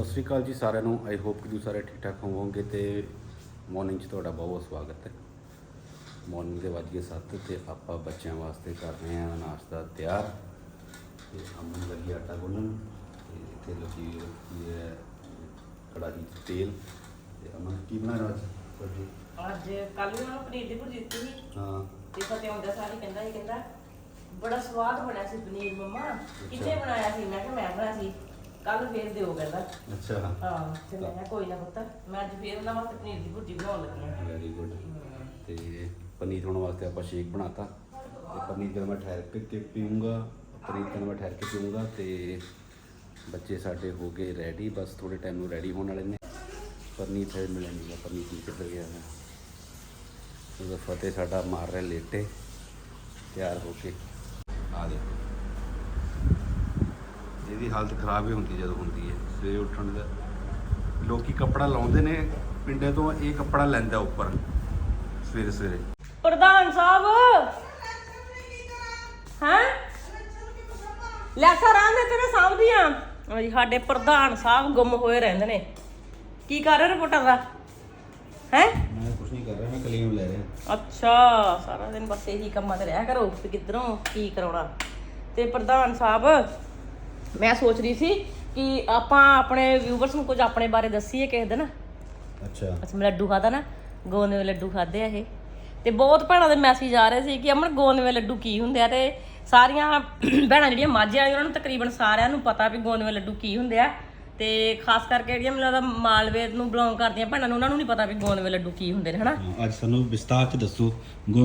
ਸਤਿ ਸ਼੍ਰੀ ਅਕਾਲ ਜੀ ਸਾਰਿਆਂ ਨੂੰ। ਆਈ ਹੋਪ ਕਿ ਤੁਸੀਂ ਸਾਰੇ ਠੀਕ ਠਾਕ ਹੋਵੋਗੇ ਤੇ ਮਾਰਨਿੰਗ 'ਚ ਤੁਹਾਡਾ ਬਹੁਤ ਬਹੁਤ ਸਵਾਗਤ ਹੈ। ਮਾਰਨਿੰਗ ਦੇ ਵੱਜੇ 7 ਤੇ ਆਪਾਂ ਬੱਚਿਆਂ ਵਾਸਤੇ ਕਰ ਰਹੇ ਹਾਂ ਨਾਸ਼ਤਾ ਤਿਆਰ। ਤੇ ਅਮਨ ਲੱਗੀ ਆਟਾ ਗੁੰਨਣ ਤੇ ਇੱਥੇ ਲੱਗੀ ਹੋਈ ਹੈ ਕੜਾਹੀ 'ਚ ਤੇਲ। ਤੇ ਅਮਨ ਕੀ ਬਣਾ ਰਿਹਾ ਅੱਜ? ਸਬਜ਼ੀ ਅੱਜ ਕੱਲ ਨੂੰ ਪਨੀਰ ਦੀ ਭੁਰਜੀ ਦਿੱਤੀ ਸੀ। ਹਾਂ। ਤੇ ਫਤਿਹ ਆਉਂਦਾ ਸਾਰੀ ਕਹਿੰਦਾ ਇਹ ਕਹਿੰਦਾ ਬੜਾ ਸਵਾਦ ਬਣਿਆ ਸੀ ਪਨੀਰ ਮੰਮਾ। ਕਿੱਥੇ ਬਣਾਇਆ ਸੀ? ਮੈਂ ਕਿਹਾ ਮੈਂ ਬਣਾਇਆ ਸੀ। ਕੱਲ ਫੇਰ ਦਿਓ ਕਹਿੰਦਾ। ਅੱਛਾ। ਹਾਂ ਤੇ ਮੈਂ ਕਿਹਾ ਕੋਈ ਨਾ ਪੁੱਤ ਮੈਂ ਅੱਜ ਫੇਰ ਉਹਨਾਂ ਵਾਸਤੇ ਪਨੀਰ ਦੀ ਭੁਰਜੀ ਬਣਾਉਣ ਲੱਗੀ ਹਾਂ। ਵੈਰੀ ਗੁੱਡ ਤੇ ਪਨੀਰ ਹੋਣ ਵਾਸਤੇ ਆਪਾਂ ਸ਼ੇਕ ਬਣਾਤਾ। ਤੇ ਪਨੀਰ ਜਦੋਂ ਮੈਂ ਠਹਿਰ ਕੇ ਕੇ ਪੀਊਂਗਾ ਪਨੀਰ ਜਦੋਂ ਮੈਂ ਠਹਿਰ ਕੇ ਪੀਊਂਗਾ ਤੇ ਬੱਚੇ ਸਾਡੇ ਹੋ ਗਏ ਰੈਡੀ ਬਸ ਥੋੜੇ ਟਾਈਮ ਨੂੰ ਰੈਡੀ ਹੋਣ ਵਾਲੇ ਨੇ। ਪਨੀਰ ਫਿਰ ਨਹੀਂ ਪਨੀਰ ਕੀ ਕਿੱਧਰ ਗਿਆ ਹੈ ਉਹਦਾ ਫਤਿਹ ਸਾਡਾ ਮਾਰ ਰਿਹਾ ਲੇਟੇ ਤਿਆਰ ਹੋ ਕੇ। ਆ ਦੇ ਇਹਦੀ ਹਾਲਤ ਖਰਾਬ ਹੀ ਹੁੰਦੀ ਜਦੋਂ ਹੁੰਦੀ ਹੈ ਸਵੇਰੇ ਉੱਠਣ ਦਾ। ਲੋਕੀ ਕੱਪੜਾ ਲਾਉਂਦੇ ਨੇ ਪਿੰਡੇ ਤੋਂ ਇਹ ਕੱਪੜਾ ਲੈਂਦਾ ਉੱਪਰ ਸਵੇਰੇ ਸਵੇਰੇ। ਪ੍ਰਧਾਨ ਸਾਹਿਬ! ਹਾਂ? ਲੈ ਸਰਾਂ ਦੇ ਤੇਰੇ ਸਾਹਮਣੀਆਂ ਹਾਂਜੀ ਸਾਡੇ ਪ੍ਰਧਾਨ ਸਾਹਿਬ ਗੁੰਮ ਹੋਏ ਰਹਿੰਦੇ ਨੇ। ਕੀ ਕਰ ਰਹੇ ਰਿਪੋਰਟਰ ਦਾ? ਹੈ? ਮੈਂ ਕੁਝ ਨਹੀਂ ਕਰ ਰਿਹਾ ਮੈਂ ਕਲੀਨ ਲੈ ਰਿਹਾ। ਅੱਛਾ ਸਾਰਾ ਦਿਨ ਬਸ ਇਹੀ ਕੰਮਾਂ ਤੇ ਰਿਹਾ ਕਰੋ ਕਿੱਧਰੋਂ ਕੀ ਕਰਾਉਣਾ। ਤੇ ਪ੍ਰਧਾਨ ਸਾਹਿਬ ਮੈਂ ਸੋਚ ਰਹੀ ਸੀ ਕਿ ਆਪਾਂ ਆਪਣੇ ਵਿਊਵਰਸ ਨੂੰ ਕੁਝ ਆਪਣੇ ਬਾਰੇ ਦੱਸੀਏ ਕਿਸੇ ਦਿਨ। ਅੱਛਾ। ਅਸੀਂ ਮੈਂ ਲੱਡੂ ਖਾਦਾ ਨਾ ਦੇ ਲੱਡੂ ਖਾਦੇ ਆ ਇਹ। ਤੇ ਬਹੁਤ ਭੈਣਾਂ ਦੇ ਮੈਸੇਜ ਆ ਰਹੇ ਸੀ ਕਿ ਅਮਨ ਦੇ ਲੱਡੂ ਕੀ ਹੁੰਦੇ ਆ? ਤੇ ਸਾਰੀਆਂ ਭੈਣਾਂ ਜਿਹੜੀਆਂ ਮਾਝੇ ਵਾਲੀਆਂ ਉਹਨਾਂ ਨੂੰ ਤਕਰੀਬਨ ਸਾਰਿਆਂ ਨੂੰ ਪਤਾ ਵੀ ਦੇ ਲੱਡੂ ਕੀ ਹੁੰਦੇ ਆ। ਤੇ ਖਾਸ ਕਰਕੇ ਜਿਹੜੀਆਂ ਮੈਨੂੰ ਲੱਗਦਾ ਮਾਲਵੇ ਨੂੰ ਬਿਲੋਂਗ ਕਰਦੀਆਂ ਭੈਣਾਂ ਨੂੰ ਉਹਨਾਂ ਨੂੰ ਨਹੀਂ ਪਤਾ ਵੀ ਦੇ ਲੱਡੂ ਕੀ ਹੁੰਦੇ ਨੇ ਹਨਾ? ਅੱਜ ਸਾਨੂੰ ਵਿਸਤਾਰ ਚ ਦੱਸੋ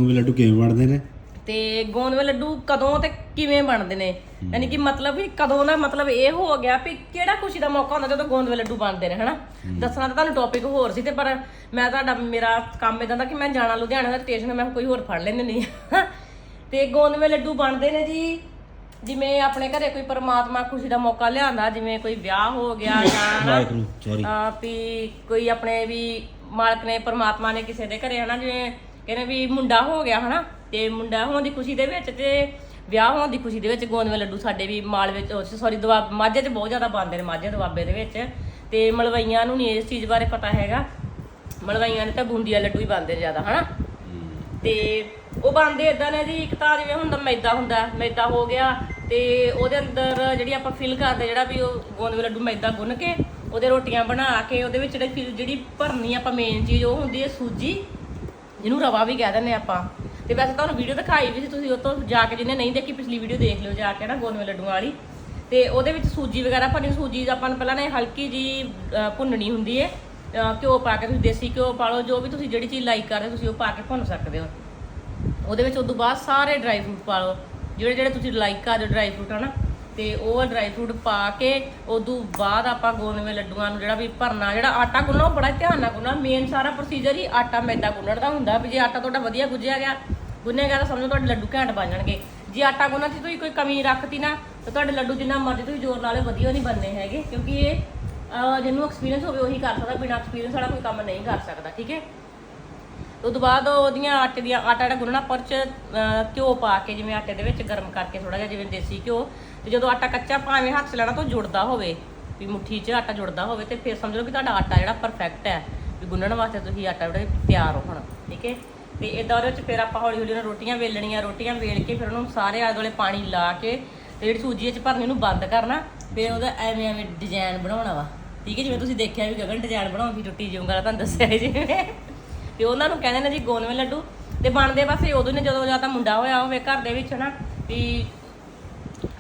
ਦੇ ਲੱਡੂ ਕਿਵੇਂ ਬਣਦੇ ਨੇ? ਤੇ ਗੋਂਦ ਲੱਡੂ ਕਦੋਂ ਤੇ ਕਿਵੇਂ ਬਣਦੇ ਨੇ? ਯਾਨੀ ਕਿ ਮਤਲਬ ਵੀ ਕਦੋਂ ਦਾ ਮਤਲਬ ਇਹ ਹੋ ਗਿਆ ਵੀ ਕਿਹੜਾ ਖੁਸ਼ੀ ਦਾ ਮੌਕਾ ਹੁੰਦਾ ਜਦੋਂ ਗੋਂਦ ਲੱਡੂ ਬਣਦੇ ਨੇ ਹਨਾ? ਦੱਸਣਾ ਤਾਂ ਤੁਹਾਨੂੰ ਟੌਪਿਕ ਹੋਰ ਸੀ ਤੇ ਪਰ ਮੈਂ ਤੁਹਾਡਾ ਮੇਰਾ ਕੰਮ ਇਦਾਂ ਦਾ ਕਿ ਮੈਂ ਜਾਣਾ ਲੁਧਿਆਣਾ ਦਾ ਸਟੇਸ਼ਨ ਮੈਂ ਕੋਈ ਹੋਰ ਫੜ ਲੈਣੇ ਨਹੀਂ ਤੇ ਗੋਂਦ ਲੱਡੂ ਬਣਦੇ ਨੇ ਜੀ ਜਿਵੇਂ ਆਪਣੇ ਘਰੇ ਕੋਈ ਪਰਮਾਤਮਾ ਖੁਸ਼ੀ ਦਾ ਮੌਕਾ ਲਿਆਂਦਾ ਜਿਵੇਂ ਕੋਈ ਵਿਆਹ ਹੋ ਗਿਆ ਜਾਂ ਸੌਰੀ ਆ ਵੀ ਕੋਈ ਆਪਣੇ ਵੀ ਮਾਲਕ ਨੇ ਪਰਮਾਤਮਾ ਨੇ ਕਿਸੇ ਦੇ ਘਰੇ ਹਨਾ? ਜਿਵੇਂ ਕਹਿੰਦੇ ਵੀ ਮੁੰਡਾ ਹੋ ਗਿਆ ਹਨਾ? ਤੇ ਮੁੰਡਾ ਹੋਣ ਦੀ ਖੁਸ਼ੀ ਦੇ ਵਿੱਚ ਤੇ ਵਿਆਹ ਹੋਣ ਦੀ ਖੁਸ਼ੀ ਦੇ ਵਿੱਚ ਗੋਂਦਵੇਂ ਲੱਡੂ ਸਾਡੇ ਵੀ ਮਾਲ ਵਿੱਚ ਸੌਰੀ ਦਵਾ ਮਾਝੇ 'ਚ ਬਹੁਤ ਜ਼ਿਆਦਾ ਬਣਦੇ ਨੇ ਮਾਝੇ ਦਵਾਬੇ ਦੇ ਵਿੱਚ। ਤੇ ਮਲਵਈਆਂ ਨੂੰ ਨਹੀਂ ਇਸ ਚੀਜ਼ ਬਾਰੇ ਪਤਾ ਹੈਗਾ। ਮਲਵਈਆਂ ਨੇ ਤਾਂ ਬੂੰਦੀਆਂ ਲੱਡੂ ਹੀ ਬਣਦੇ ਜ਼ਿਆਦਾ ਹਨਾ? ਤੇ ਉਹ ਬਣਦੇ ਇਦਾਂ ਨੇ ਜੀ ਇੱਕ ਤਾਂ ਜਿਵੇਂ ਹੁੰਦਾ ਮੈਦਾ ਹੁੰਦਾ ਮੈਦਾ ਹੋ ਗਿਆ ਤੇ ਉਹਦੇ ਅੰਦਰ ਜਿਹੜੀ ਆਪਾਂ ਫਿਲ ਕਰਦੇ ਜਿਹੜਾ ਵੀ ਉਹ ਗੋਂਦ ਦੇ ਲੱਡੂ ਮੈਦਾ ਗੁੰਨ ਕੇ ਉਹਦੇ ਰੋਟੀਆਂ ਬਣਾ ਕੇ ਉਹਦੇ ਵਿੱਚ ਜਿਹੜੀ ਫਿਲ ਜਿਹੜੀ ਭਰਨੀ ਆਪਾਂ ਮੇਨ ਚੀਜ਼ ਉਹ ਹੁੰਦੀ ਹੈ ਸੂਜੀ ਜਿਹਨੂੰ ਰਵਾ ਵੀ ਕਹਿ ਦਿੰਦੇ ਆਪਾਂ। ਤੇ ਵੈਸੇ ਤੁਹਾਨੂੰ ਵੀਡੀਓ ਦਿਖਾਈ ਵੀ ਸੀ ਤੁਸੀਂ ਉਹ ਤੋਂ ਜਾ ਕੇ ਜਿਹਨੇ ਨਹੀਂ ਦੇਖੀ, ਪਿਛਲੀ ਵੀਡੀਓ ਦੇਖ ਲਿਓ ਜਾ ਕੇ ਨਾ ਗੋਂਦ ਲੱਡੂਆਂ ਵਾਲੀ। ਤੇ ਉਹਦੇ ਵਿੱਚ ਸੂਜੀ ਵਗੈਰਾ ਭਰਨੀ ਸੂਜੀ ਆਪਾਂ ਨੂੰ ਪਹਿਲਾਂ ਨੇ ਹਲਕੀ ਜੀ ਭੁੰਨਣੀ ਹੁੰਦੀ ਹੈ ਘਿਓ ਪਾ ਕੇ ਤੁਸੀਂ ਦੇਸੀ ਘਿਓ ਪਾ ਲਓ, ਜੋ ਵੀ ਤੁਸੀਂ ਜਿਹੜੀ ਚੀਜ਼ ਲਾਈਕ ਕਰਦੇ ਹੋ, ਤੁਸੀਂ ਉਹ ਪਾ ਕੇ ਭੁੰਨ ਸਕਦੇ ਹੋ। ਉਹਦੇ ਵਿੱਚ ਉਦੋਂ ਬਾਅਦ ਸਾਰੇ ਡਰਾਈ ਫਰੂਟ ਪਾ ਲਓ। ਜਿਹੜੇ ਜਿਹੜੇ ਤੁਸੀਂ ਲਾਈਕ ਕਰਦੇ ਹੋ, ਡਰਾਈ ਫਰੂਟ, ਹਨਾ। ਤੇ ਉਹ ਡਰਾਈ ਫਰੂਟ ਪਾ ਕੇ ਉਦੋਂ ਬਾਅਦ ਆਪਾਂ ਗੋਨਵੇਂ ਲੱਡੂਆਂ ਨੂੰ ਜਿਹੜਾ ਵੀ ਭਰਨਾ, ਜਿਹੜਾ ਆਟਾ ਗੁੰਨਣਾ, ਉਹ ਬੜਾ ਧਿਆਨ ਨਾਲ ਗੁੰਨਣਾ। ਮੇਨ ਸਾਰਾ ਪ੍ਰੋਸੀਜਰ ਹੀ ਆਟਾ, ਮੈਦਾ ਗੁੰਨਣ ਦਾ ਹੁੰਦਾ ਵੀ ਜੇ ਆਟਾ ਤੁਹਾਡਾ ਵਧੀਆ ਗੁੱਝਿਆ ਗਿਆ ਗੁੰਨਿਆ ਗਿਆ ਤਾਂ ਸਮਝੋ ਤੁਹਾਡੇ ਲੱਡੂ ਘੈਂਟ ਬਣ ਜਾਣਗੇ। ਜੇ ਆਟਾ ਗੁੰਨਣ 'ਚ ਤੁਸੀਂ ਕੋਈ ਕਮੀ ਰੱਖਤੀ ਨਾ, ਤਾਂ ਤੁਹਾਡੇ ਲੱਡੂ ਜਿੰਨਾ ਮਰਜ਼ੀ ਤੁਸੀਂ ਜ਼ੋਰ ਲਾ ਲਓ, ਵਧੀਆ ਨਹੀਂ ਬਣਨੇ ਹੈਗੇ। ਕਿਉਂਕਿ ਇਹ ਜਿਹਨੂੰ ਐਕਸਪੀਰੀਅੰਸ ਹੋਵੇ ਉਹੀ ਕਰ ਸਕਦਾ, ਬਿਨਾਂ ਐਕਸਪੀਰੀਅੰਸ ਵਾਲਾ ਕੋਈ ਕੰਮ ਨਹੀਂ ਕਰ ਸਕਦਾ, ਠੀਕ ਹੈ? ਉਸ ਤੋਂ ਬਾਅਦ ਉਹਦੀਆਂ ਆਟੇ ਦੀਆਂ, ਆਟਾ ਜਿਹੜਾ ਗੁੰਨਣਾ ਪਰਚ ਘਿਓ ਪਾ ਕੇ, ਜਿਵੇਂ ਆਟੇ ਦੇ ਵਿੱਚ ਗਰਮ ਕਰਕੇ ਥੋੜਾ ਜਿਹਾ, ਜਿਵੇਂ ਦੇਸੀ ਘਿਓ, ਤੇ ਜਦੋਂ ਆਟਾ ਕੱਚਾ ਭਾਵੇਂ ਹੱਥ 'ਚ ਲੈਣਾ ਤਾਂ ਉਹ ਜੁੜਦਾ ਹੋਵੇ। ਵੀ ਮੁੱਠੀ 'ਚ ਆਟਾ ਜੁੜਦਾ ਹੋਵੇ ਤੇ ਫਿਰ ਸਮਝ ਲਓ ਕਿ ਤੁਹਾਡਾ ਆਟਾ ਜਿਹੜਾ ਪਰਫੈਕਟ ਹੈ, ਵੀ ਗੁੰਨਣ ਵਾਸਤੇ ਤੁਸੀਂ ਆਟਾ ਜਿਹੜਾ ਤਿਆਰ ਹੋ ਹੁਣ, ਠੀਕ ਹੈ? ਤੇ ਇਦਾਂ ਉਹਦੇ ਵਿੱਚ ਫਿਰ ਆਪਾਂ ਹੌਲੀ ਹੌਲੀ ਉਹਨਾਂ ਰੋਟੀਆਂ ਵੇਲਣੀਆਂ, ਰੋਟੀਆਂ ਵੇਲ ਕੇ ਫਿਰ ਉਹਨੂੰ ਸਾਰੇ ਆਲੇ ਦੁਆਲੇ ਪਾਣੀ ਲਾ ਕੇ ਤੇ ਜਿਹੜੀ ਸੂਜੀ 'ਚ ਭਰਨੀ ਉਹਨੂੰ ਬੰਦ ਕਰਨਾ, ਫਿਰ ਉਹਦਾ ਐਵੇਂ ਐਵੇਂ ਡਿਜ਼ਾਈਨ ਬਣਾਉਣਾ ਵਾ। ਠੀਕ ਹੈ ਜਿਵੇਂ ਤੁਸੀਂ ਦੇਖਿਆ ਵੀ ਗਗਨ ਡਿਜ਼ਾਈਨ ਬਣਾਉਣ ਦੀ ਟੁੱਟੀ ਜਾਊਗਾ ਤੁਹਾਨੂੰ ਦੱਸਿਆ ਜਿਵੇਂ। ਤੇ ਉਹਨਾਂ ਨੂੰ ਕਹਿੰਦੇ ਨੇ ਜੀ ਗੋਨਵੇ ਲੱਡੂ। ਤੇ ਬਣਦੇ ਬਸ ਉਦੋਂ ਨੇ ਜਦੋਂ ਜਾਂ ਤਾਂ ਮੁੰਡਾ ਹੋਇਆ ਹੋਵੇ ਘਰ ਦੇ ਵਿੱਚ ਨਾ ਵੀ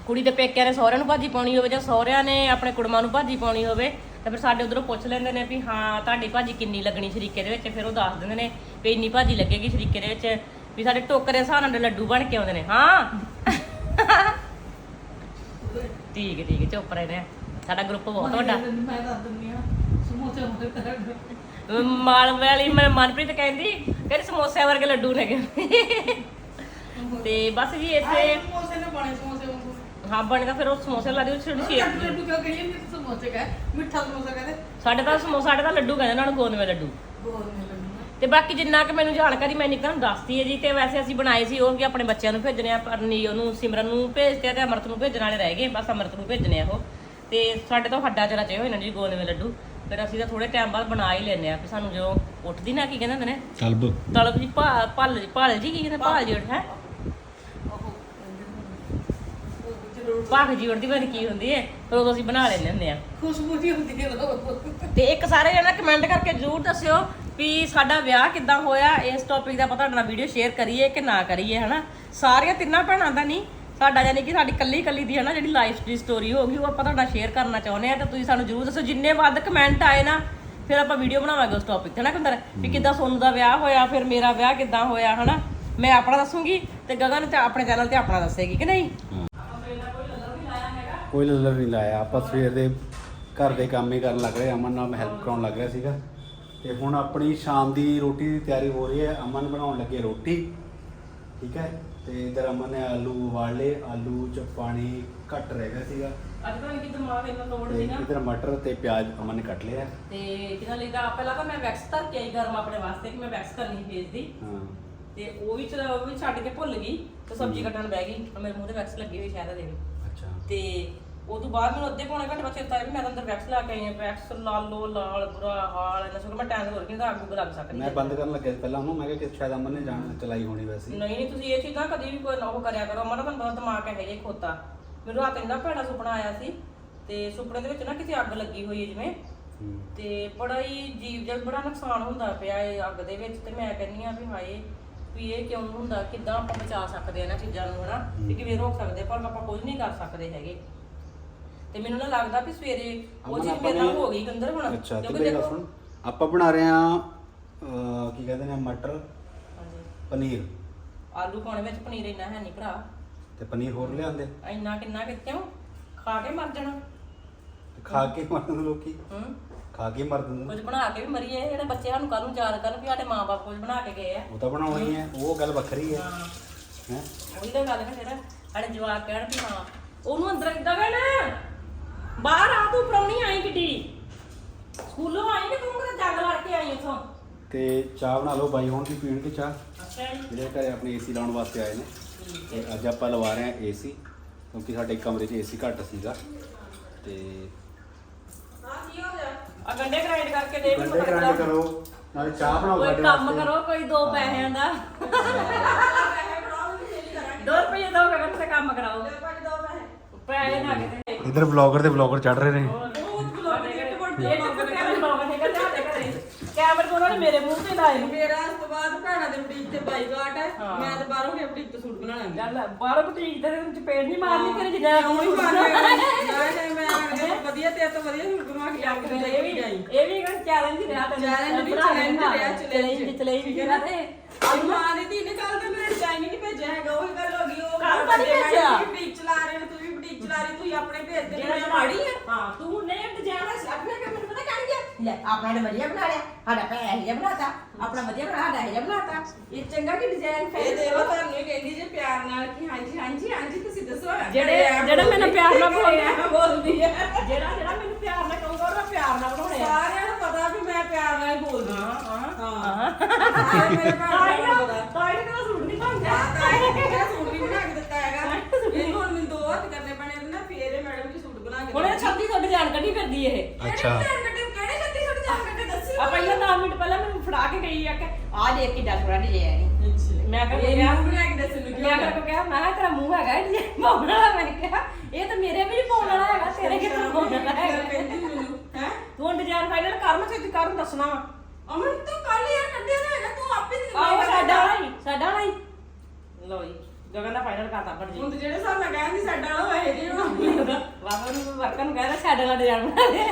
ਕੁੜੀ ਦੇ ਪੇਕਿਆਂ ਨੇ ਸਹੁਰਿਆਂ ਨੂੰ ਭਾਜੀ ਪਾਉਣੀ ਹੋਵੇ ਜਾਂ ਸਹੁਰਿਆਂ ਨੇ ਆਪਣੇ ਕੁੜਮਾਂ ਨੂੰ ਭਾਜੀ ਪਾਉਣੀ ਹੋਵੇ, ਤਾਂ ਫਿਰ ਸਾਡੇ ਉਧਰੋਂ ਪੁੱਛ ਲੈਂਦੇ ਨੇ ਵੀ ਹਾਂ, ਤੁਹਾਡੀ ਭਾਜੀ ਕਿੰਨੀ ਲੱਗਣੀ ਸ਼ਰੀਕੇ ਦੇ ਵਿੱਚ, ਫਿਰ ਉਹ ਦੱਸ ਦਿੰਦੇ ਨੇ ਵੀ ਇੰਨੀ ਭਾਜੀ ਲੱਗੇਗੀ ਸ਼ਰੀਕੇ ਦੇ ਵਿੱਚ ਵੀ ਸਾਡੇ ਟੋਕਰੇ ਹਿਸਾਬ ਨਾਲ ਲੱਡੂ ਬਣ ਕੇ ਆਉਂਦੇ ਨੇ ਹਾਂ? ਠੀਕ ਹੈ ਠੀਕ ਹੈ ਚੁੱਪ ਰਹੇ ਨੇ ਸਾਡਾ ਗਰੁੱਪ ਬਹੁਤ ਵੱਡਾ। ਮੈਂ ਦੱਸ ਦਿੰਦੀ ਆ ਸਮੋਸੇ ਹੁੰਦੇ ਕਰ ਮਾਲ ਵਾਲੀ ਮੈਂ ਮਨਪ੍ਰੀਤ ਕਹਿੰਦੀ ਕਹਿੰਦੀ ਸਮੋਸਿਆਂ ਵਰਗੇ ਲੱਡੂ ਨੇ ਤੇ ਬਸ ਜੀ ਇੱਥੇ ਸਮੋਸੇ ਨੇ ਬਣੇ ਸਮੋਸੇ ਹਾਂ ਬਣਦਾ ਫਿਰ ਉਹ ਸਮੋਸੇ ਲਾ ਦਿਓ ਛੋਟੀ ਸ਼ੇਪ ਲੱਡੂ ਲੱਡੂ ਕਿਉਂ ਕਹੀਏ ਨਹੀਂ ਸਮੋਸੇ ਕਹੇ? ਮਿੱਠਾ ਸਮੋਸਾ ਕਹਿੰਦੇ। ਸਾਡੇ ਤਾਂ ਸਮੋਸਾ ਸਾਡੇ ਤਾਂ ਲੱਡੂ ਕਹਿੰਦੇ ਉਹਨਾਂ ਨੂੰ ਗੋਨਵੇਂ ਲੱਡੂ। ਗੋਲ ਤੇ ਬਾਕੀ ਜਿੰਨਾ ਕਿ ਮੈਨੂੰ ਜਾਣਕਾਰੀ ਮੈਂ ਨਿਕਲ ਨੂੰ ਦੱਸਦੀ ਹੈ ਜੀ ਤੇ ਵੈਸੇ ਅਸੀਂ ਬਣਾਏ ਸੀ ਉਹ ਕਿ ਆਪਣੇ ਬੱਚਿਆਂ ਨੂੰ ਭੇਜਣੇ ਆ ਪਰ ਨਹੀਂ ਉਹਨੂੰ ਸਿਮਰਨ ਨੂੰ ਭੇਜਤੇ ਆ ਤੇ ਅਮਰਤ ਨੂੰ ਭੇਜਣ ਵਾਲੇ ਰਹਿ ਗਏ ਬਸ ਅਮਰਤ ਨੂੰ ਭੇਜਣੇ ਆ ਉਹ। ਤੇ ਸਾਡੇ ਤੋਂ ਹੱਡਾਂ ਚ ਰਚੇ ਹੋਏ ਨੇ ਜੀ ਗੋਨਵੇਂ ਲੱਡੂ। ਫਿਰ ਅਸੀਂ ਤਾਂ ਥੋੜੇ ਟਾਈਮ ਬਾਅਦ ਬਣਾ ਹੀ ਲੈਂਦੇ ਆ ਕਿ ਸਾਨੂੰ ਜੋ ਉੱਠਦੀ ਨਾ ਕੀ ਕਹਿੰਦੇ ਹੁੰਦੇ ਨੇ? ਕਲਬ। ਤਲਬ ਜੀ ਭੱਲ ਜੀ ਭਾਲ ਜੀ ਕੀ ਕਹਿੰਦੇ ਭਾਲ ਜੀ ਉੱਠ ਹੈ? ਭਾਗ ਜੀ ਉੱਠਦੀ ਪਤਾ ਨੀ ਕੀ ਹੁੰਦੀ ਹੈ ਫਿਰ ਉਦੋਂ ਅਸੀਂ ਬਣਾ ਲੈਂਦੇ ਹੁੰਦੇ ਆ ਖੁਸ਼ਬੂ ਜੀ ਹੁੰਦੀ ਹੈ ਉਹ ਤੇ ਇੱਕ ਸਾਰੇ ਜਣਾ ਕਮੈਂਟ ਕਰਕੇ ਜਰੂਰ ਦੱਸਿਓ ਵੀ ਸਾਡਾ ਵਿਆਹ ਕਿੱਦਾਂ ਹੋਇਆ ਇਸ ਟੌਪਿਕ ਦਾ ਆਪਾਂ ਤੁਹਾਡੇ ਨਾਲ ਵੀਡੀਓ ਸ਼ੇਅਰ ਕਰੀਏ ਕਿ ਨਾ ਕਰੀਏ ਹਨਾ? ਸਾਰੀਆਂ ਤਿੰਨਾਂ ਭੈਣਾਂ ਦਾ ਨਹੀਂ ਸਾਡਾ ਯਾਨੀ ਕਿ ਸਾਡੀ ਕੱਲੀ ਕੱਲੀ ਦੀ ਹਨਾ ਜਿਹੜੀ ਲਾਈਫ ਦੀ ਸਟੋਰੀ ਹੋਗੀ ਉਹ ਆਪਾਂ ਤੁਹਾਡੇ ਨਾਲ ਸ਼ੇਅਰ ਕਰਨਾ ਚਾਹੁੰਦੇ ਆ ਤੇ ਤੁਸੀਂ ਸਾਨੂੰ ਜਰੂਰ ਦੱਸੋ ਜਿੰਨੇ ਵੱਧ ਕਮੈਂਟ ਆਏ ਨਾ ਫਿਰ ਆਪਾਂ ਵੀਡੀਓ ਬਣਾਵਾਂਗੇ ਉਸ ਟੌਪਿਕ ਤੇ ਨਾ ਕੰਦਰ ਵੀ ਕਿੱਦਾਂ ਸੋਨੂ ਦਾ ਵਿਆਹ ਹੋਇਆ ਫਿਰ ਮੇਰਾ ਵਿਆਹ ਕਿੱਦਾਂ ਹੋਇਆ ਹਨਾ? ਮੈਂ ਆਪਣਾ ਦੱਸੂਗੀ ਤੇ ਗਗਨ ਤੇ ਆਪਣੇ ਚੈਨਲ ਤੇ ਆਪਣਾ ਦੱਸੇਗੀ ਕਿ ਨਹੀਂ? ਕੋਈ ਲੱਲਰ ਨਹੀਂ ਲਾਇਆ। ਆਪਾਂ ਸਵੇਰ ਦੇ ਘਰ ਦੇ ਕੰਮ ਹੀ ਕਰਨ ਲੱਗ ਰਹੇ। ਅਮਨ ਨਾਲ ਹੈਲਪ ਕਰਾਉਣ ਲੱਗ ਰਿਹਾ ਸੀਗਾ। ਤੇ ਹੁਣ ਆਪਣੀ ਸ਼ਾਮ ਦੀ ਰੋਟੀ ਦੀ ਤਿਆਰੀ ਹੋ ਰਹੀ ਹੈ। ਅਮਨ ਬਣਾਉਣ ਲੱਗੇ ਰੋਟੀ। ਠੀਕ ਹੈ? ਤੇ ਇਧਰ ਅਮਨ ਨੇ ਆਲੂ ਉਬਾਲ। ਲਏ ਆਲੂ ਚ ਪਾਣੀ ਘੱਟ ਰਹਿ ਗਿਆ ਸੀਗਾ। ਅੱਜ ਤਾਂ ਕਿ ਦਿਮਾਗ ਇੰਨਾ ਲੋੜ ਤੇ ਸੀ ਨਾ। ਇਧਰ ਮਟਰ ਤੇ ਪਿਆਜ਼ ਅਮਨ ਨੇ ਕੱਟ ਲਿਆ। ਤੇ ਕਿਹਨਾਂ ਲਈ ਤਾਂ ਪਹਿਲਾਂ ਤਾਂ ਮੈਂ ਵੈਕਸ ਧਰ ਕੇ ਆਈ ਗਰਮ ਆਪਣੇ ਵਾਸਤੇ ਕਿ ਮੈਂ ਵੈਕਸ ਕਰਨੀ ਫੇਸ ਦੀ। ਹਾਂ। ਤੇ ਉਹ ਵੀ ਚਲਾ ਉਹ ਵੀ ਛੱਡ ਕੇ ਭੁੱਲ ਗਈ ਤੇ ਸਬਜ਼ੀ ਕੱਟਣ ਬਹਿ ਗਈ। ਤੇ ਮੇਰੇ ਮੂੰਹ ਤੇ ਵੈਕਸ ਲੱਗੀ ਹੋਈ ਸ਼ਾਇਦ ਦੇ ਅੱਛਾ। ਤੇ ਉਹ ਤੋਂ ਬਾਅਦ ਮੈਨੂੰ ਅੱਧੇ ਪੌਣੇ ਘੰਟੇ ਬਾਅਦ ਚੇਤਾ ਆਇਆ ਵੀ ਮੈਂ ਤਾਂ ਅੰਦਰ ਵੈਕਸ ਲਾ ਕੇ ਆਈ ਹਾਂ। ਵੈਕਸ ਲਾਲੋ ਲਾਲ ਬੁਰਾ ਹਾਲ ਇਹਨਾਂ ਸੋ ਮੈਂ ਟਾਈਮ ਹੋਰ ਕਿੰਦਾ ਉੱਗ ਲੱਗ ਸਕਦੀ ਮੈਂ ਬੰਦ ਕਰਨ ਲੱਗਿਆ ਸੀ ਪਹਿਲਾਂ ਉਹਨੂੰ। ਮੈਂ ਕਿਹਾ ਕਿ ਸ਼ਾਇਦ ਅਮਨ ਨੇ ਜਾਣ ਚਲਾਈ ਹੋਣੀ ਵੈਸੇ। ਨਹੀਂ ਨਹੀਂ ਤੁਸੀਂ ਇਹ ਚੀਜ਼ਾਂ ਕਦੀ ਵੀ ਕੋਈ ਉਹ ਕਰਿਆ ਕਰੋ। ਮਨ ਤੁਹਾਨੂੰ ਪਤਾ ਦਿਮਾਗ ਹੈ ਜੇ ਖੋਤਾ। ਮੈਨੂੰ ਰਾਤ ਇੰਨਾ ਭੈੜਾ ਸੁਪਨਾ ਆਇਆ ਸੀ ਤੇ ਸੁਪਨੇ ਦੇ ਵਿੱਚ ਨਾ ਕਿਤੇ ਅੱਗ ਲੱਗੀ ਹੋਈ ਹੈ ਜਿਵੇਂ। ਹੂੰ। ਤੇ ਬੜਾ ਹੀ ਜੀਵ ਜਗ ਬੜਾ ਨੁਕਸਾਨ ਹੁੰਦਾ ਪਿਆ ਇਹ ਅੱਗ ਦੇ ਵਿੱਚ। ਤੇ ਮੈਂ ਕਹਿੰਨੀ ਆ ਵੀ ਹਾਏ ਵੀ ਇਹ ਕਿਉਂ ਹੁੰਦਾ? ਕਿੱਦਾਂ ਆਪਾਂ ਬਚਾ ਸਕਦੇ ਆ ਇਹਨਾਂ ਚੀਜ਼ਾਂ ਨੂੰ ਹਨਾ? ਵੀ ਕਿਵੇਂ ਰੋਕ ਸਕਦੇ ਆ, ਪਰ ਆਪਾਂ ਕੁਝ ਨਹੀਂ ਕਰ ਸਕਦੇ ਹੈਗੇ। ਤੇ ਮੈਨੂੰ ਨਾ ਲੱਗਦਾ ਵੀ ਸਵੇਰੇ ਉਹ ਅਮਨ ਚੀਜ਼ ਮੇਰੇ ਨਾਲ ਹੋ ਗਈ ਗੰਦਰ ਹੁਣ। ਅੱਛਾ ਤੇ ਸੁਣ। ਆਪਾਂ ਬਣਾ ਰਹੇ ਆ ਕੀ ਕਹਿੰਦੇ ਨੇ ਮਟਰ ਹਾਂਜੀ, ਪਨੀਰ। ਆਲੂ ਪਾਉਣੇ ਵਿੱਚ ਪਨੀਰ ਇੰਨਾ ਹੈ ਨਹੀਂ ਭਰਾ। ਤੇ ਪਨੀਰ ਹੋਰ ਲਿਆਂਦੇ। ਇੰਨਾ ਕਿੰਨਾ ਕਿ ਕਿਉਂ? ਖਾ ਕੇ ਮਰ ਜਾਣਾ। ਤੇ ਖਾ ਕੇ ਮਰਨ ਲੋਕੀ। ਹੂੰ। ਖਾ ਕੇ ਮਰ ਦਿੰਦੇ ਕੁਝ ਬਣਾ ਕੇ ਵੀ ਮਰੀਏ ਜਿਹੜੇ ਬੱਚੇ ਸਾਨੂੰ ਕੱਲ ਨੂੰ ਯਾਦ ਕਰਨ ਵੀ ਸਾਡੇ ਮਾਪੇ ਕੁਝ ਬਣਾ ਕੇ ਗਏ ਆ। ਉਹ ਤਾਂ ਬਣਾਉਣੀ ਹੈ ਉਹ ਗੱਲ ਵੱਖਰੀ ਹੈ। ਹਾਂ। ਹੈ? ਉਹੀ ਤਾਂ ਗੱਲ ਹੈ ਫਿਰ ਸਾਡੇ ਜਵਾਕ ਕਹਿਣ ਵੀ ਹਾਂ ਉਹਨੂੰ ਅੰਦਰ ਕਿੱਦਾਂ ਕਹਿਣਾ ਬਾਹਰ ਆ ਤੂੰ ਪ੍ਰਾਹੁਣੀ ਆਈ ਕਿੱਡੀ? ਸਕੂਲੋਂ ਆਈ ਕਿ ਤੂੰ ਕਿਤੇ ਜੰਗ ਲੜ ਕੇ ਆਈ ਉਥੋਂ? ਤੇ ਚਾਹ ਬਣਾ ਲਓ ਬਾਈ ਹੁਣ ਵੀ ਪੀਣਗੇ ਚਾਹ। ਅੱਛਾ ਜੀ। ਜਿਹੜੇ ਘਰੇ ਆਪਣੇ ਏਸੀ ਲਾਉਣ ਵਾਸਤੇ ਆਏ ਨੇ। ਤੇ ਅੱਜ ਆਪਾਂ ਲਵਾ ਰਹੇ ਹਾਂ ਏਸੀ ਕਿਉਂਕਿ ਸਾਡੇ ਕਮਰੇ 'ਚ ਏਸੀ ਘੱਟ ਸੀਗਾ। ਤੇ ਹਾਂ ਕੀ ਹੋ ਗਿਆ? ਆ ਗੰਡੇ ਗ੍ਰਾਈਂਡ ਕਰਕੇ ਦੇ ਮੈਨੂੰ ਗੰਡੇ ਪਤਾ ਗ੍ਰਾਈਂਡ। ਕਰੋ ਨਾਲੇ ਚਾਹ ਬਣਾਓ ਕੋਈ ਸਾਡੇ ਕੰਮ ਵਾਸਤੇ। ਕਰੋ ਕੋਈ ਦੋ ਪੈਸਿਆਂ ਦਾ। 2 ਰੁਪਏ ਦੋ ਗਗਨ ਤੇ ਕੰਮ ਕਰਾਓ। ਪੈਸੇ। ਨਾ ਕਿਤੇ। ਇਧਰ ਵਲੌਗਰ ਤੇ ਵਲੌਗਰ ਚੜ ਰਹੇ ਨੇ। ਕੈਮਰੇ ਕੋਲ ਨੇ ਮੇਰੇ ਮੂੰਹ ਤੇ ਲਾਏ। ਮੇਰਾ ਉਸ ਤੋਂ ਬਾਅਦ ਭੈਣਾਂ ਦੇ ਬੁਟੀਕ ਤੇ ਬਾਈਕਾਟ ਹੈ। ਮੈਂ ਤਾਂ ਬਾਹਰੋਂ ਕੇ ਬੁਟੀਕ ਤੋਂ ਸੂਟ ਬਣਾਣਾ ਚੱਲ ਬਾਹਰ ਬੁਟੀਕ ਦੇ ਵਿੱਚ ਪੇੜ ਨਹੀਂ ਮਾਰਨੀ ਤੇਰੇ ਜਿੰਨਾ ਉਹੀ ਮਾਰਨੇ ਮੈਂ ਮੈਂ ਵਧੀਆ ਤੇ ਤੋਂ ਵਧੀਆ ਸੂਟ ਬਣਾ ਕੇ ਆਪ ਦੇ ਇਹ ਵੀ ਇਹ ਵੀ ਇੱਕ ਚੈਲੰਜ ਹੀ ਰਿਹਾ ਤੈਨੂੰ। Challenge ਵੀ, ਕੇ ਦਿਖਾ। ਰਿਹਾ, ਠੀਕ ਹੈ ਰਿਹਾ ਨਾ? ਤੇ। ਅੱਜ ਮਾਂ ਨੇ ਧੀ ਨੇ ਕੱਲ ਤਾਂ ਮੇਰੇ ਡਿਜ਼ਾਈਨ ਹੀ ਨਹੀਂ ਭੇਜਿਆ ਹੈਗਾ ਉਹੀ ਗੱਲ ਹੋ ਗਈ ਉਹ ਕੱਲ੍ਹ ਤਾਂ ਨਹੀਂ ਭੇਜਿਆ। ਬੁਟੀਕ ਚਲਾ ਰਹੇ ਹੋ ਤੁਸੀਂ ਬੁਟੀਕ ਚਲਾ ਰਹੀ ਤੁਸੀਂ ਆਪਣੇ ਭੇਜ ਦੇ ਜਿਹੜਾ ਮੈਂ ਮਾੜੀ ਆ ਹਾਂ ਤੂੰ ਨੇ ਡਿਜ਼ਾਈਨ ਆਪਣੇ ਕਿ ਮੈਨੂੰ ਪਤਾ ਕਹਿਣ ਗਿਆ ਲੈ ਆਪਣਾ ਨੇ ਵਧੀਆ ਬਣਾ ਲਿਆ ਸਾਡਾ ਪੈ ਇਹ ਜਿਹਾ ਬਣਾਤਾ ਆਪਣਾ ਵਧੀਆ ਬਣਾ ਸਾਡਾ ਇਹ ਜਿਹਾ ਬਣਾਤਾ। ਇਹ ਚੰਗਾ ਕਿ ਡਿਜ਼ਾਈਨ ਇਹ ਫੇਰ ਦੇਵਾ ਤੁਹਾਨੂੰ ਹੀ ਕਹਿੰਦੀ ਜੇ ਪਿਆਰ ਨਾਲ ਕਿ ਹਾਂਜੀ ਹਾਂਜੀ ਹਾਂਜੀ ਤੁਸੀਂ ਦੱਸੋ ਜਿਹੜੇ- ਜਿਹੜੇ ਮੈਨੂੰ ਪਿਆਰ ਨਾਲ ਬੋਲਦੇ ਆ। ਆ ਬੋਲਦੀ ਹੈ। ਜਿਹੜਾ ਜਿਹੜਾ ਮੈਨੂੰ ਪਿਆਰ ਨਾਲ ਕਹੂਗਾ ਉਹ ਪਿਆਰ ਨਾਲ ਬਣਾਉਣੇ ਆ ਸਾਰਿਆਂ ਨੂੰ ਪਤਾ ਵੀ ਮੈਂ ਪਿਆਰ ਨਾਲ ਹੀ ਬੋਲਦੀ ਹਾਂ। ਹਾਂ ਹਾਂ। ਸਾਰੇ ਮੇਰੇ ਭੈਣ ਤਾਈ ਭਰਾਵਾਂ ਨੂੰ ਨਾ ਪਤਾ। ਤਾਈ ਨਾ ਸੂਟ ਨਹੀਂ ਬਣਦਾ। ਹਾਂ ਤਾਂ ਇਹ ਸੂਟ ਵੀ ਬਣਾ ਕੇ ਦਿੱਤਾ ਹੈਗਾ। ਇਹ ਹੁਣ ਮੈਨੂੰ ਦੋ ਹੱਥ ਕਰਨੇ ਪੈਣੇ ਨੇ ਨਾ ਫੇਰ ਇਹ ਮੈਡਮ ਜੀ ਸੂਟ ਬਣਾ ਕੇ ਹੁਣ ਇਹ ਛੱਤੀ ਤੋਂ ਡਿਜ਼ਾਈਨ ਕੱਢੀ ਫਿਰਦੀ ਇਹ। ਅੱਛਾ ਕਿਹੜੇ ਛੱਤੀ ਛੱਤੀ ਜਾਣ ਕੱਟੇ ਦੱਸੀ ਆ ਪਹਿਲਾਂ 10 ਮਿੰਟ ਪਹਿਲਾਂ ਮੈਨੂੰ ਫੜਾ ਕੇ ਗਈ ਆ ਕਿ ਆ ਦੇਖ ਕਿੱਡਾ ਸੋਹਣਾ ਡਿਜ਼ਾਈਨ ਮੈਂ ਕਿਹਾ ਇਹ ਮੂੰਹ ਬਣਾ ਕੇ ਦੱਸਣ ਨੂੰ ਮੈਂ ਕਿਹਾ ਕਿਹਾ ਮੈਂ ਕਿਹਾ ਤੇਰਾ ਮੂੰਹ ਹੈਗਾ ਡਿਜ਼ਾਈਨ ਪਾਉਣ ਵਾਲਾ ਮੈਂ ਕਿਹਾ ਇਹ ਤਾਂ ਮੇਰੇ ਵੀ ਨਹੀਂ ਪਾਉਣ ਵਾਲਾ ਹੈਗਾ ਤੇਰੇ ਕਿੱਥੇ ਪਾਉਣ ਵਾਲਾ ਹੈਗਾ ਹੈ ਤੂੰ ਡਿਜ਼ਾਈਨ ਫਾਈਨਲ ਕਰ ਮੈਂ ਛੇਤੀ ਕਰ ਦੱਸਣਾ ਵਾ ਅਮਨ ਤੂੰ ਕੱਲ ਯਾਰ ਕੱਢਿਆ ਨਾ ਹੈਗਾ ਤੂੰ ਆਪੇ ਦੀ ਆਹ ਸਾਡਾ ਵਾਲਾ ਹੀ ਸਾਡਾ ਵਾਲਾ ਹੀ ਲਓ ਜੀ ਗਗਨ ਦਾ ਫਾਈਨਲ ਕਰਤਾ ਪਰ ਜੀ ਹੁਣ ਤੇ ਜਿਹੜੇ ਹਿਸਾਬ ਨਾਲ ਕਹਿੰਦੀ ਸਾਡਾ ਵਾਲਾ ਹੋਏ ਜੀ ਹੁਣ ਵਾਪਰ ਨੂੰ ਵਰਕਨ ਕਹਿੰਦਾ ਸਾਡੇ ਵਾਲਾ ਡਿਜ਼ਾਈਨ ਬਣਾ ਦੇ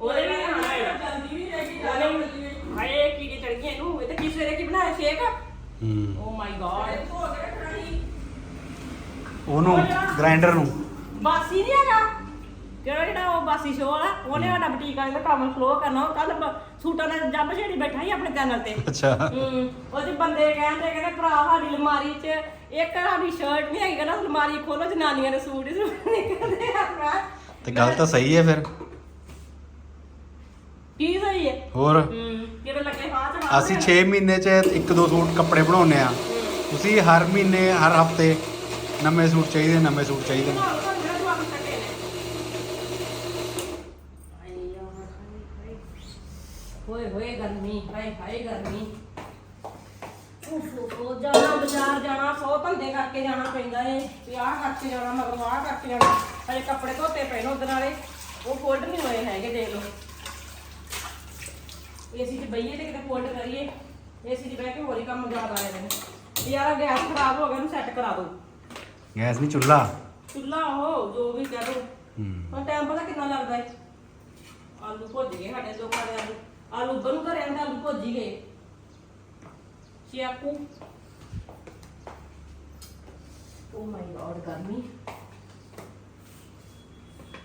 ਉਹਦੇ ਵੀ ਹਾਂ ਜਾਂਦੀ ਵੀ ਹੈਗੀ ਜਾਣਾ ਮਿਲਦੀ ਹੈ ਹਾਏ ਕੀ ਕੀ ਚੜ ਗਈ ਇਹਨੂੰ ਇਹ ਤਾਂ ਕੀ ਸਵੇਰੇ ਕੀ ਬਣਾਇਆ ਸ਼ੇਕ ਹੂੰ। ਓ ਮਾਈ ਗॉड ਧੋ ਕੇ ਰੱਖਣਾ ਨਹੀਂ ਉਹਨੂੰ ਗ੍ਰਾਈਂਡਰ ਨੂੰ। ਬਾਸੀ ਨਹੀਂ ਹੈਗਾ? ਕਿਹੜਾ ਜਿਹੜਾ ਉਹ ਬਾਸੀ ਸ਼ੋਅ ਵਾਲਾ ਉਹਨੇ ਸਾਡਾ ਬੁਟੀਕ ਵਾਲੇ ਦਾ ਕੰਮ ਫਲੋ ਕਰਨਾ। ਕੱਲ ਸੂਟਾਂ ਦਾ ਜੱਬ ਛੇੜੀ ਬੈਠਾ ਸੀ ਆਪਣੇ ਚੈਨਲ ਤੇ। ਅੱਛਾ। ਹੂੰ। ਉਹਦੇ ਬੰਦੇ ਕਹਿੰਦੇ ਕਹਿੰਦੇ ਭਰਾ ਸਾਡੀ ਅਲਮਾਰੀ 'ਚ ਇੱਕ ਸਾਡੀ ਸ਼ਰਟ ਨਹੀਂ ਹੈਗੀ ਕਹਿੰਦਾ ਅਲਮਾਰੀ ਖੋਲੋ ਜਨਾਨੀਆਂ ਦੇ ਸੂਟ ਹੀ ਸੂਟ ਨਿਕਲਦੇ ਆ। ਮੈਂ ਤੇ ਗੱਲ ਤਾਂ ਸਹੀ ਹੈ ਫਿਰ। ਕੀ ਸਹੀ ਹੈ? ਹੋਰ? ਹੂੰ। ਅਸੀਂ 6 ਮਹੀਨੇ 'ਚ ਇੱਕ ਦੋ ਸੂਟ ਕੱਪੜੇ ਬਣਾਉਨੇ ਆ ਤੁਸੀਂ ਹਰ ਮਹੀਨੇ, ਹਰ ਹਫ਼ਤੇ ਨਵੇਂ ਸੂਟ ਚਾਹੀਦੇ, ਨਵੇਂ ਸੂਟ ਚਾਹੀਦੇ ਨੇ। ਹੋਏ ਹੋਏ ਗਰਮੀ, ਹਾਏ ਹਾਏ ਗਰਮੀ। ਉਹ ਜਾਣਾ, ਬਾਜ਼ਾਰ ਜਾਣਾ, ਸੌ ਧੰਦੇ ਕਰਕੇ ਜਾਣਾ ਪੈਂਦਾ ਏ। ਵੀ ਆਹ ਕਰਕੇ ਜਾਣਾ, ਮਗਰੋਂ ਕਰਕੇ ਜਾਣਾ। ਹਜੇ ਕੱਪੜੇ ਧੋਤੇ ਪਏ ਨੇ ਏਸੀ 'ਚ ਬਈਏ ਤੇ ਕਿਤੇ ਫੋਲਡ ਕਰੀਏ ਏਸੀ 'ਚ ਬਹਿ ਕੇ ਹੋਰ ਹੀ ਕੰਮ ਜ਼ਿਆਦਾ ਆ ਜਾਂਦੇ ਨੇ। ਯਾਰ ਆਹ ਗੈਸ ਖਰਾਬ ਹੋ ਗਿਆ ਨੂੰ ਸੈੱਟ ਕਰਾ ਦਿਓ ਗੈਸ ਨਹੀਂ ਚੁੱਲ੍ਹਾ? ਚੁੱਲਾ ਉਹ ਜੋ ਵੀ ਕਹਿ ਦੋ। ਹੂੰ। ਹੁਣ ਟਾਈਮ ਪਤਾ ਕਿੰਨਾ ਲੱਗਦਾ ਹੈ ਆਲੂ ਭੁੱਜ ਗਏ ਸਾਡੇ ਦੇ ਆਲੂ। ਆਲੂ ਬਨੂੰ ਘਰੇ ਆਂਦੇ ਆਲੂ ਭੁੱਜ ਹੀ ਗਏ। ਚਿਆਕੂ ਓ ਮਾਈ ਗॉड ਗਰਮੀ।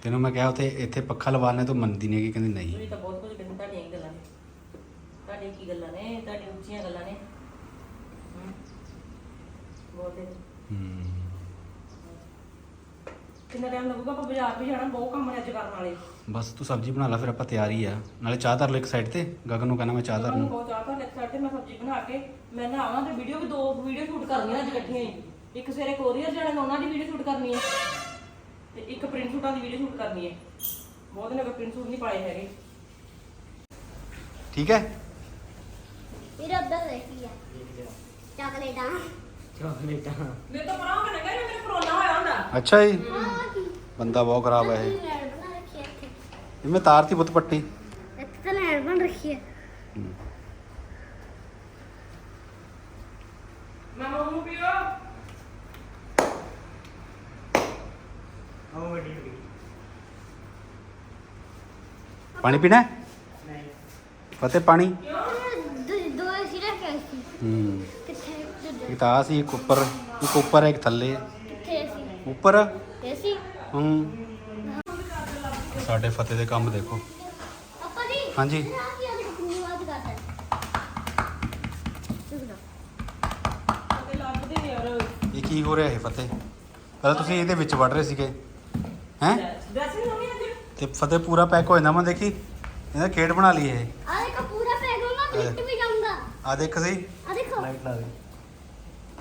ਤੈਨੂੰ ਮੈਂ ਕਿਹਾ ਉੱਥੇ ਇੱਥੇ ਪੱਖਾ ਲਵਾਣੇ ਤੋਂ ਮੰਨਦੀ ਨਹੀਂ ਕਿ ਕਹਿੰਦੀ ਨਹੀਂ। ਤੁਸੀਂ ਤਾਂ ਬਹੁਤ ਕੁਝ ਕਹਿੰਦੇ। ਨੇ ਤੁਹਾਡੀਆਂ ਕੀ ਗੱਲਾਂ ਨੇ? ਤੁਹਾਡੀਆਂ ਉੱਚੀਆਂ ਗੱਲਾਂ ਨੇ। ਹਮ। ਬੋਲਦੇ ਹੂੰ। ਕਿੰਨਾ ਟਾਈਮ ਲੱਗੂਗਾ ਆਪਾਂ ਬਾਜ਼ਾਰ ਵੀ ਜਾਣਾ? ਬਹੁਤ ਕੰਮ ਨੇ ਅੱਜ ਕਰਨ ਵਾਲੇ। ਬਸ ਤੂੰ ਸਬਜ਼ੀ ਬਣਾ ਲੈ ਫਿਰ ਆਪਾਂ ਤਿਆਰ ਹੀ ਆ। ਨਾਲੇ ਚਾਹ ਧਰ ਲੈ ਇੱਕ ਸਾਈਡ ਤੇ। ਗਗਨ ਨੂੰ ਕਹਿਣਾ ਮੈਂ ਚਾਹ ਧਰ ਨੂੰ ਬਹੁਤ ਚਾਹ ਤਾਂ ਲੈਕਚਰ ਤੇ ਮੈਂ ਸਬਜ਼ੀ ਬਣਾ ਕੇ ਮੈਂ ਨਹਾਵਾਂ ਤੇ ਵੀਡੀਓ ਵੀ ਦੋ ਵੀਡੀਓ ਸ਼ੂਟ ਕਰਨੀਆਂ ਅੱਜ ਇਕੱਠੀਆਂ ਹੀ। ਇੱਕ ਸਵੇਰੇ ਕੋਰੀਅਰ ਜਾਣੇ ਨੇ ਉਹਨਾਂ ਦੀ ਵੀਡੀਓ ਸ਼ੂਟ ਕਰਨੀ ਹੈ। ਤੇ ਇੱਕ ਪ੍ਰਿੰਟ ਸ਼ੂਟਾਂ ਦੀ ਵੀਡੀਓ ਸ਼ੂਟ ਕਰਨੀ ਹੈ। ਬਹੁਤ ਨੇ ਪ੍ਰਿੰਟ ਸ਼ੂਟ ਨਹੀਂ ਪਾਏ ਹੈਗੇ। ਠੀਕ ਹੈ? ਮੇਰਾ ਉੱਧਰ ਦੇਖੀ ਆ ਚਾਕਲੇਟਾਂ। ਮੇਰੇ ਤੋਂ ਪਰਾਂ ਮੈਂ ਕਹਿੰਦਾ ਮੇਰੇ ਕਰੋਨਾ ਹੋਇਆ ਹੁੰਦਾ। ਅੱਛਾ ਜੀ। ਬੰਦਾ ਬਹੁਤ ਖਰਾਬ ਹੈ ਇਹ। ਲੈਣ ਬਣਾ ਰੱਖੀ ਆ ਇੱਥੇ? ਇਹ ਮੈਂ ਤਾਰਤੀ ਬੁੱਤ ਪੱਟੀ। ਇੱਥੇ ਤਾਂ ਲੈਣ ਬਣ ਰੱਖੀ ਆ। ਮੈਂ ਮੂੰਹ ਪੀਓ। ਪਾਣੀ ਪੀਣਾ ਹੈ? ਫਤਿਹ ਪਾਣੀ? ਅਸੀਂ ਹੂੰ ਕਿੱਥੇ ਇੱਕ ਤਾਂ ਆਹ ਸੀ ਇੱਕ ਉੱਪਰ ਇੱਕ ਉੱਪਰ ਹੈ ਇੱਕ ਥੱਲੇ। ਹੈ। ਕਿੱਥੇ ਸੀ? ਉੱਪਰ? ਇਹ ਸੀ? ਹੂੰ। ਸਾਡੇ ਫਤਿਹ ਦੇ ਕੰਮ ਦੇਖੋ। ਪਾਪਾ ਜੀ? ਹਾਂਜੀ। ਆ ਕੀ ਕਰਦਾ ਸੁਣੋ ਇਹ ਕੀ ਹੋ ਰਿਹਾ ਹੈ ਫਤਿਹ? ਪਹਿਲਾਂ ਤੁਸੀਂ ਇਹਦੇ ਵਿੱਚ ਵੜ ਰਹੇ ਸੀਗੇ। ਹੈ? ਤੇ ਫਤਿਹ ਪੂਰਾ ਪੈਕ ਹੋ ਜਾਂਦਾ ਮੈਂ ਦੇਖੀ। ਇਹਦਾ ਖੇਡ ਬਣਾ ਲਈ ਇਹ। ਆ ਦੇਖੋ ਪੂਰਾ ਪੈਕ ਹੋਣਾ ਲਿਟ ਵੀ ਜਾਂਦਾ ਆ ਦੇਖ ਸਹੀ। ਆ ਦੇਖੋ। ਲਾਈਟ ਲਾ ਦੇ।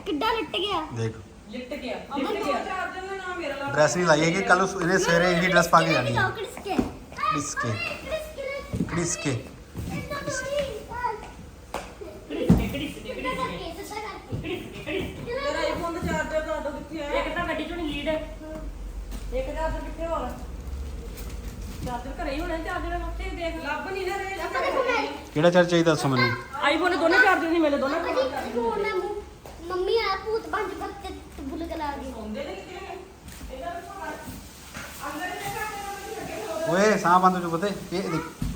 ਕਿੱਡਾ ਲਿਟ ਗਿਆ। ਦੇਖ। ਲਿਟ ਗਿਆ। ਲਿਟ ਗਿਆ। ਚਾਰ ਦਿਨ ਦਾ ਨਾਮ ਮੇਰਾ ਲਾ ਡਰੈਸ ਨਹੀਂ ਲਾਈ ਹੈਗੀ। ਕੱਲ ਇਹਨੇ ਸਵੇਰੇ ਇਹੀ ਡਰੈਸ ਪਾ ਕੇ ਜਾਣੀ ਹੈ। ਕੜਿਸਕੇ ਕੜਿਸਕੇ। ਕੜਿਸਕੇ ਕੜਿਸਕੇ ਤੇਰਾ ਆਈਫੋਨ ਦਾ ਚਾਰਜਰ ਦਾ ਦੋ ਕਿੱਥੇ ਆ ਇੱਕ ਤਾਂ ਗੱਡੀ ਚੋਂ ਲੀਡ। ਇੱਕ ਚਾਰਜਰ ਕਿੱਥੇ ਹੋਰ? ਚਾਰਜਰ ਘਰੇ ਹੀ ਹੋਣਾ ਚਾਰਜਰ ਉੱਥੇ ਦੇਖ ਲੱਭ ਨਹੀਂ ਨਾ ਰਹੇ। ਕਿਹੜਾ ਚਾਰ ਚਾਹੀਦਾ ਦੱਸੋ ਮੈਨੂੰ? ਆਈਫੋਨ ਦੋਨੇ ਚਾਰਜਰ ਨਹੀਂ ਮਿਲੇ ਦੋਨੇ ਮੰਮੀ ਆ ਭੂਤ ਪੰਜ ਬੱਚੇ ਬੁਲ ਕੇ ਲਾ ਗਈ। ਹੁੰਦੇ ਨੇ ਕਿਤੇ? ਦੇ ਅੰਦਰ ਹੀ ਦੇਖਾ ਓਏ ਸਾਹ ਬੰਦ ਜੋ ਇਹ ਦੇਖ।